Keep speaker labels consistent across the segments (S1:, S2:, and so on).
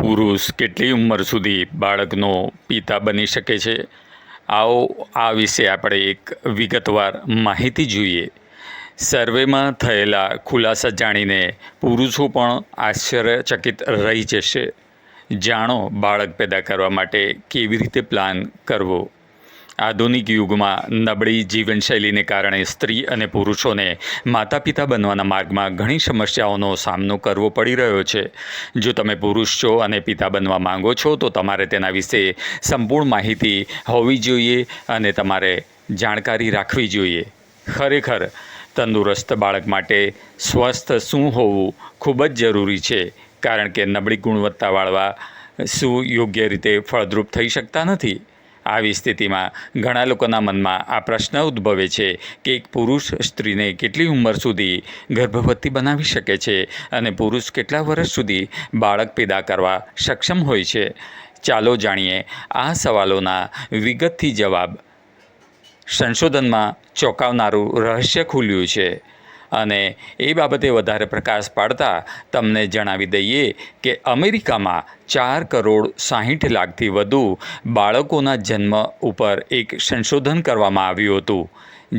S1: પુરુષ કેટલી ઉંમર સુધી બાળકનો પિતા બની શકે છે? આવો આ વિશે આપણે એક વિગતવાર માહિતી જોઈએ. સર્વેમાં થયેલા ખુલાસા જાણીને પુરુષો પણ આશ્ચર્યચકિત રહી જશે. જાણો બાળક પેદા કરવા માટે કેવી રીતે પ્લાન કરવો? આધુનિક યુગમાં નબળી જીવનશૈલીને કારણે સ્ત્રી અને પુરુષોને માતા પિતા બનવાના માર્ગમાં ઘણી સમસ્યાઓનો સામનો કરવો પડી રહ્યો છે. જો તમે પુરુષ છો અને પિતા બનવા માંગો છો, તો તમારે તેના વિશે સંપૂર્ણ માહિતી હોવી જોઈએ અને તમારે જાણકારી રાખવી જોઈએ. ખરેખર, તંદુરસ્ત બાળક માટે સ્વસ્થ શું હોવું ખૂબ જ જરૂરી છે, કારણ કે નબળી ગુણવત્તાવાળવા શું યોગ્ય રીતે ફળદ્રુપ થઈ શકતા નથી? આવી સ્થિતિમાં ઘણા લોકોના મનમાં આ પ્રશ્ન ઉદ્ભવે છે કે એક પુરુષ સ્ત્રીને કેટલી ઉંમર સુધી ગર્ભવતી બનાવી શકે છે અને પુરુષ કેટલા વર્ષ સુધી બાળક પેદા કરવા સક્ષમ હોય છે? ચાલો જાણીએ આ સવાલોના વિગતથી જવાબ. સંશોધનમાં ચોંકાવનારું રહસ્ય ખુલ્યું છે. અને એ બાબતે વધારે પ્રકાશ પાડતા તમને જણાવી દઈએ કે અમેરિકામાં ચાર કરોડ સાહીઠ લાખથી વધુ બાળકોના જન્મ ઉપર એક સંશોધન કરવામાં આવ્યું હતું,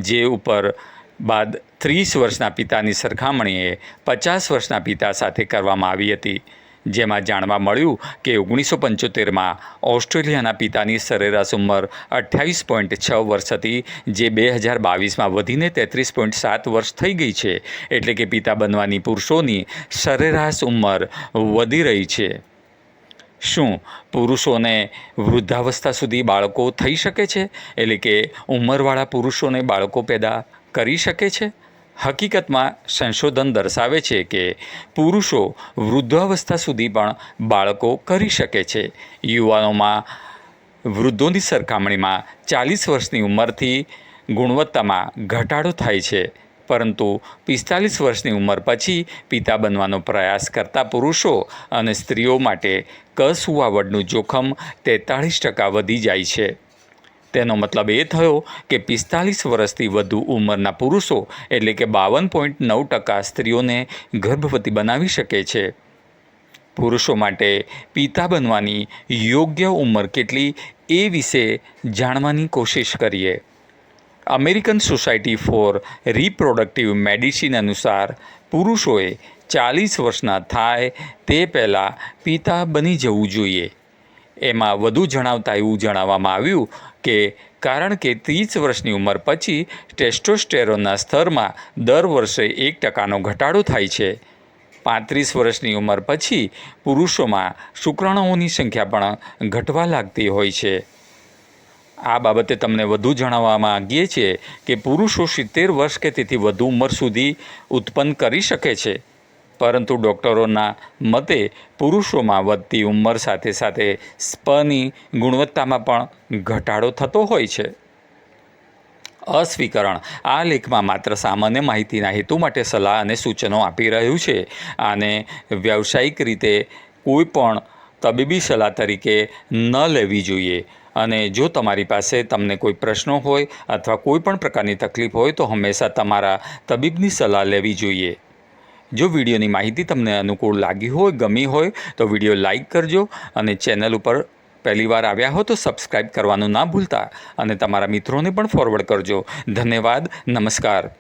S1: જે ઉપર બાદ ત્રીસ વર્ષના પિતાની સરખામણીએ પચાસ વર્ષના પિતા સાથે કરવામાં આવી હતી. જેમાં જાણવા મળ્યું કે ઓગણીસો પંચોતેરમાં ઓસ્ટ્રેલિયાના પિતાની સરેરાશ ઉંમર અઠ્યાવીસ પોઈન્ટ છ વર્ષ હતી, જે બે હજાર બાવીસમાં વધીને તેત્રીસ પોઈન્ટ સાત વર્ષ થઈ ગઈ છે. એટલે કે પિતા બનવાની પુરુષોની સરેરાશ ઉંમર વધી રહી છે. શું પુરુષોને વૃદ્ધાવસ્થા સુધી બાળકો થઈ શકે છે? એટલે કે ઉંમરવાળા પુરુષોને બાળકો પેદા કરી શકે છે? હકીકતમાં સંશોધન દર્શાવે છે કે પુરુષો વૃદ્ધાવસ્થા સુધી પણ બાળકો કરી શકે છે. યુવાનોમાં વૃદ્ધોની સરખામણીમાં ચાલીસ વર્ષની ઉંમરથી ગુણવત્તામાં ઘટાડો થાય છે. પરંતુ પિસ્તાલીસ વર્ષની ઉંમર પછી પિતા બનવાનો પ્રયાસ કરતા પુરુષો અને સ્ત્રીઓ માટે કસુવાવડનું જોખમ તેતાળીસ ટકા વધી જાય છે. તેનો મતલબ એ થયો કે પિસ્તાલીસ વર્ષથી વધુ ઉંમરના પુરુષો, એટલે કે બાવન પોઈન્ટ નવ ટકા સ્ત્રીઓને ગર્ભવતી બનાવી શકે છે. પુરુષો માટે પિતા બનવાની યોગ્ય ઉંમર કેટલી એ વિશે જાણવાની કોશિશ કરીએ. American society for reproductive medicine અનુસાર પુરુષોએ ચાલીસ વર્ષના થાય તે પહેલાં પિતા બની જવું જોઈએ. એમાં વધુ જણાવતા એવું જણાવવામાં આવ્યું કે કારણ કે ત્રીસ વર્ષની ઉંમર પછી ટેસ્ટોસ્ટેરોનના સ્તરમાં દર વર્ષે એક ટકાનો ઘટાડો થાય છે. પાંત્રીસ વર્ષની ઉંમર પછી પુરુષોમાં શુક્રાણુઓની સંખ્યા પણ ઘટવા લાગતી હોય છે. આ બાબતે તમને વધુ જણાવવા માગીએ છીએ કે પુરુષો સિત્તેર વર્ષ કે તેથી વધુ ઉંમર સુધી ઉત્પન્ન કરી શકે છે. પરંતુ ડૉક્ટરોના મતે પુરુષોમાં વધતી ઉંમર સાથે સાથે સ્પની ગુણવત્તામાં પણ ઘટાડો થતો હોય છે. અસ્વીકરણ. આ લેખમાં માત્ર સામાન્ય માહિતીના હેતુ માટે સલાહ અને સૂચનો આપી રહ્યું છે. આને વ્યવસાયિક રીતે કોઈ પણ તબીબી સલાહ તરીકે ન લેવી જોઈએ. અને જો તમારી પાસે તમને કોઈ પ્રશ્નો હોય અથવા કોઈ પણ પ્રકારની તકલીફ હોય તો હંમેશા તમારા તબીબની સલાહ લેવી જોઈએ. જો વિડીયોની માહિતી તમને અનુકૂળ લાગી હોય, ગમી હોય, તો વીડિયો લાઇક કરજો અને ચેનલ ઉપર પહેલીવાર આવ્યા હો તો સબસ્ક્રાઇબ કરવાનું ના ભૂલતા અને તમારા મિત્રોને પણ ફોરવર્ડ કરજો. ધન્યવાદ, નમસ્કાર.